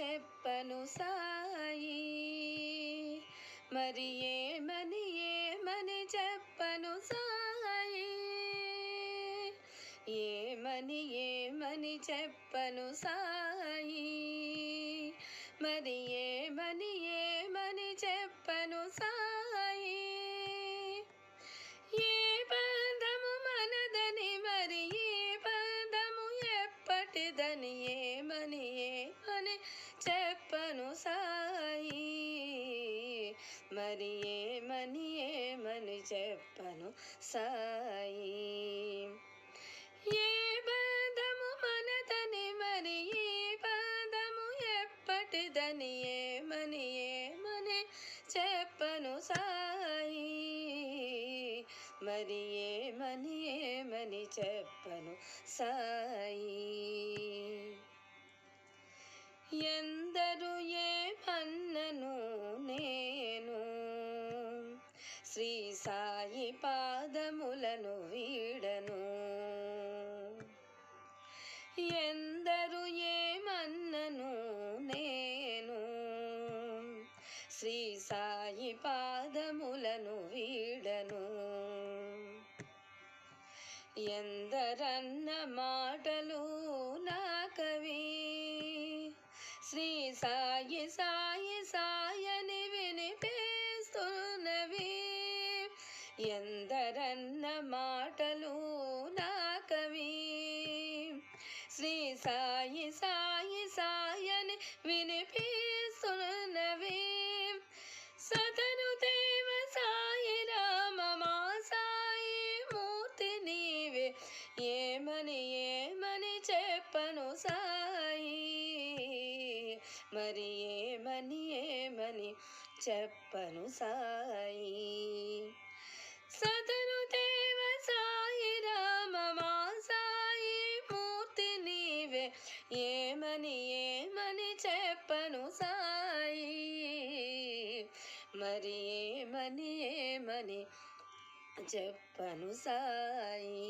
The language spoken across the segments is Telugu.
చెప్పను సాయి. మరి ఏమని ఏమని చెప్పను సాయి? ఏమని ఏమని చెప్పను సాయి? మరి ఏ ఎప్పటిదని ఏమని ఏమని చెప్పను సాయి. మరి ఏమని ఏమని చెప్పను సాయి. ఎందరు ఏమన్నను నేను శ్రీ సాయి పాదములను ఎందరన్న మాటలు నాకవి శ్రీ సాయి సాయి సాయని వినిపిస్తున్నవి. సతను దేవ సాయి రామ మా సాయి మూర్తి నీవే. ఏమని ఏమని చెప్పను సాయి. మరి ఏమని ఏమని చెప్పను సాయి. సతను దేవ సాయి రామ మా సాయి మూర్తి నీవే. ఏమని ఏమని చెప్పను సాయి? మరి ఏమని ఏమని చెప్పను సాయి?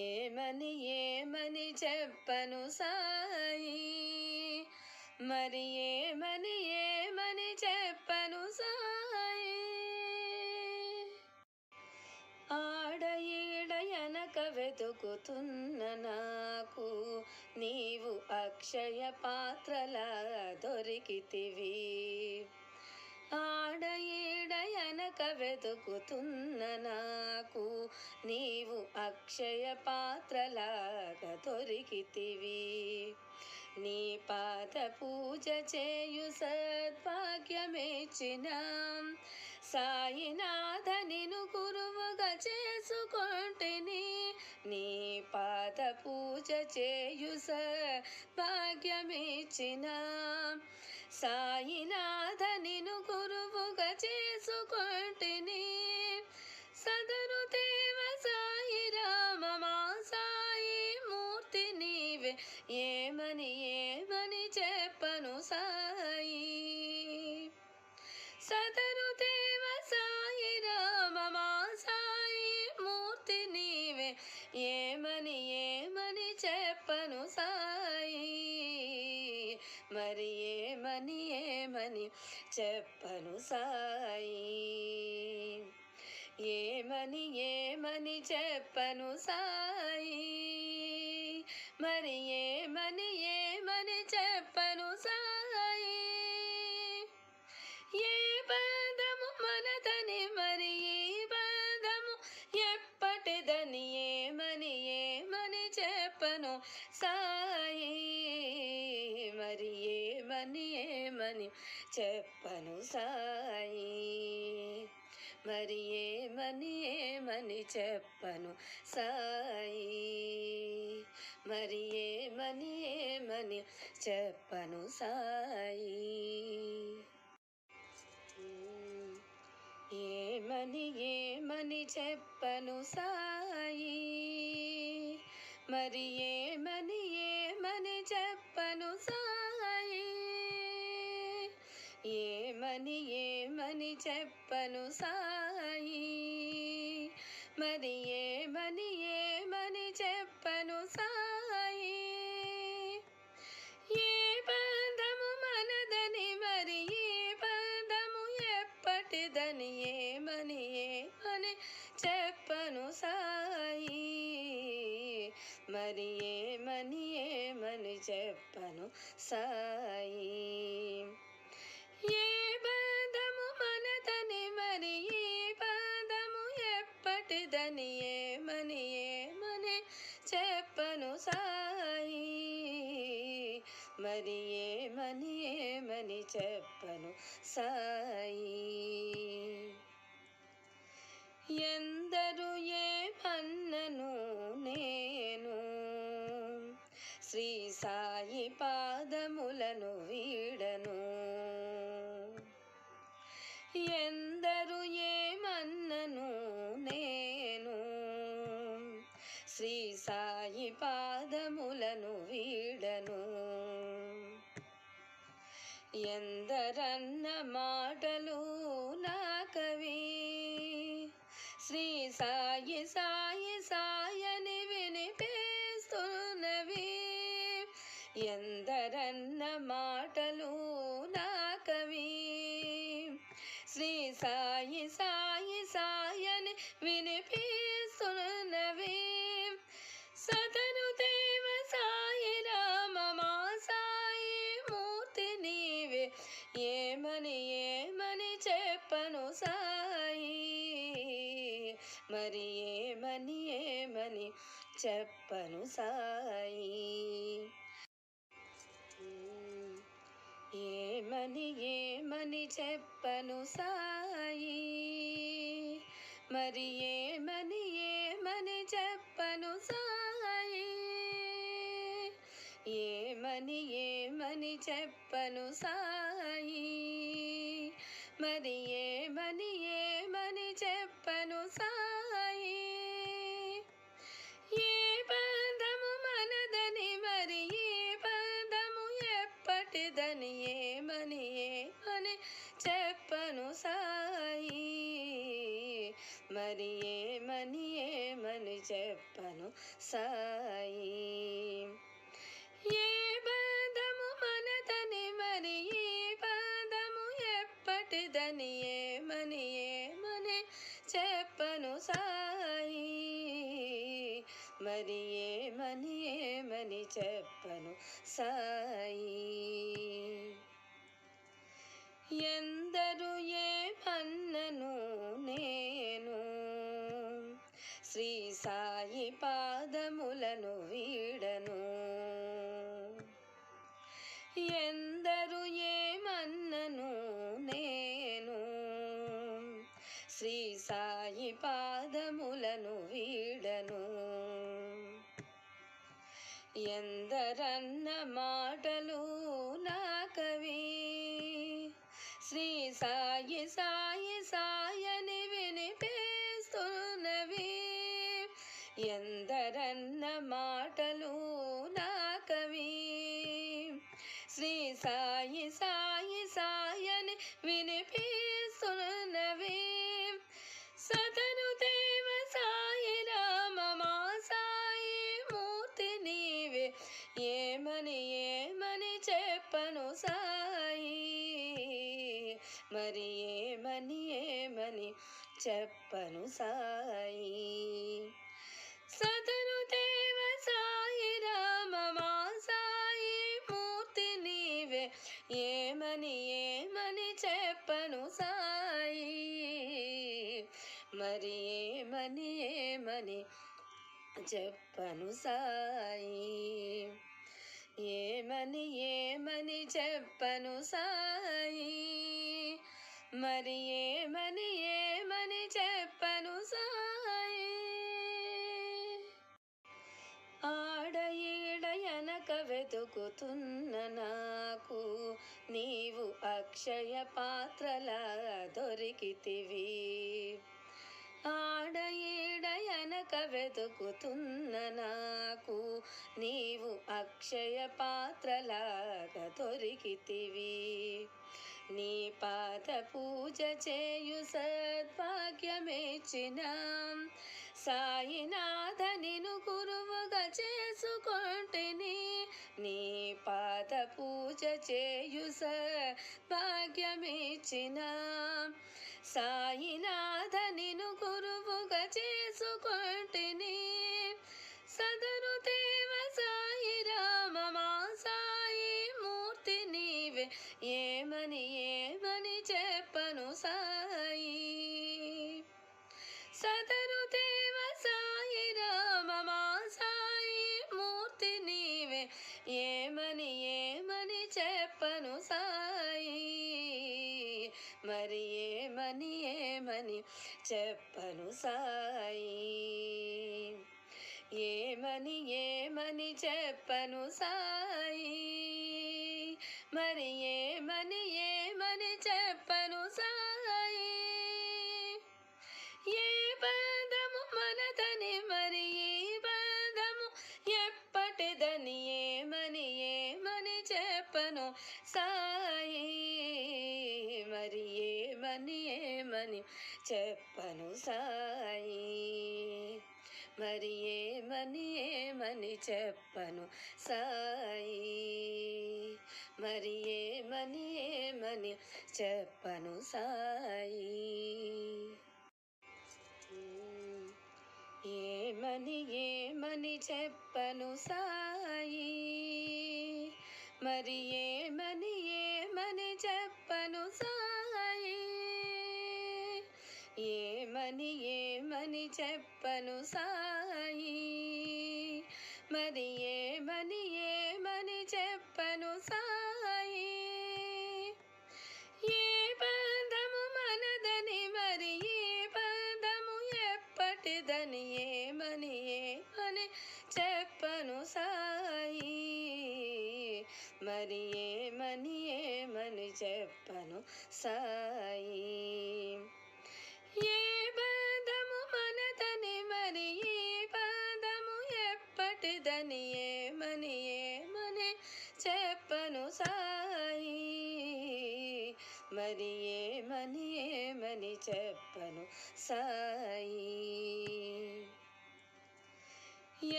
ఏమని ఏమని చెప్పను సాయి? మరి ఏ వెతుకుతున్న నాకు నీవు అక్షయ పాత్రలా దొరికితివి. ఆడ ఈడ వెతుకుతున్న నాకు నీవు అక్షయ పాత్రలాగా దొరికితివి. నీ పాద పూజ చేయు సద్భాగ్యమేచిన సాయినాథ నిను గురువుగా చేసుకుంటుని. నీ పాద పూజ చేయు సద్భాగ్యమేచిన సాయినాథ నిను గురువుగా చేసుకుంటుని. సదరు తే ఏమని ఏమని చెప్పను సాయి? మరి ఏమని ఏమని చెప్పను సాయి? ఏమని ఏమని చెప్పను సాయి? మరి ఏమని ఏమని చెప్పను సాయి. మరి ఏమని ఏమని చెప్పను సాయి. మరి ఏమని ఏమని చెప్పను సాయి. ఏమని ఏమని చెప్పను సాయి. మరి ఏమని ఏమని చెప్పను సాయి. చెప్పను సాయి. మరి ఏమని ఏ ఎప్పటిదని ఏమని ఏమని చెప్పను సాయి. మరి ఏమని ఏమని చెప్పను సాయి. మరి ఏమని ఏమని చెప్పను సాయి. ఏమని ఏమని చెప్పను సాయి. మరి ఏమని ఏమని చెప్పను సాయి. ఏమని ఏమని చెప్పను సాయి. మరి ఏమని ఏమని చెప్పను సాయి. ఏ పదము మనదని మరి ఏ పదము ఎప్పటిదని ఏమని ఏమని చెప్పను సాయి. మరి ఏమని ఏమని చెప్పను సాయి. అని చెప్పను సాయి. ఎందరు ఏమన్నను నేను? శ్రీ సాయి పా ఎందరన్న మాటలు నా కవి. శ్రీ సాయి సా చెప్పను సాయి. సదను దేవ సాయి రామమా సాయి మూర్తి నీవే. ఏమని ఏమని చెప్పను సాయి. మరి ఏమని ఏమని చెప్పను సాయి. ఏమని ఏమని చెప్పను సాయి. మరి ఏమని ఏ వెతుకుతున్న నాకు నీవు అక్షయ పాత్రలా దొరికితివి. ఆడ ఈడ వెతుకుతున్న నాకు నీవు అక్షయ పాత్రలాగా దొరికితివి. నీ పాద పూజ చేయు సద్భాగ్యమేచిన సాయినాథ నిను గురువుగా చేసుకొంటిని నీ పాద పూజ చేయు సద్భాగ్యమిచ్చిన సాయినాథ నిను గురువుగా చేసుకుంటుని. సదరు తే చెప్పను సాయి. ఏమని ఏమని చెప్పను సాయి. మరి ఏమని ఏమని చెప్పను సాయి. ఏ బంధము మనదని మరి ఈ బంధము ఎప్పటిదని ఏమని ఏమని చెప్పను సాయి. మరి ఏమని ఏమని చెప్ప సాయి. మరి ఏమని ఏమని చెప్పను సాయి. మరి ఏమని ఏమని చెప్పను సాయి. ఏమని ఏమని చెప్పను సాయి. మరి ఏమని ఏమని చెప్పను సాయి. ఏమని ఏమని చెప్పను సాయి? మరి ఏమని ఏమని చెప్పను సాయి? ఏ పదము మనదని మరి ఏ పదము ఎప్పటిదని ఏమని ఏమని చెప్పను సాయి? మరి ఏమని ఏమని చెప్పను సాయి? ఏ పదము మనదని మరి ఏ పదము ఎప్పటిదని ఏమని ఏమని చెప్పను సాయి. మరి ఏమని ఏమని చెప్పను సాయి.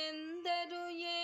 ఎందరు ఏ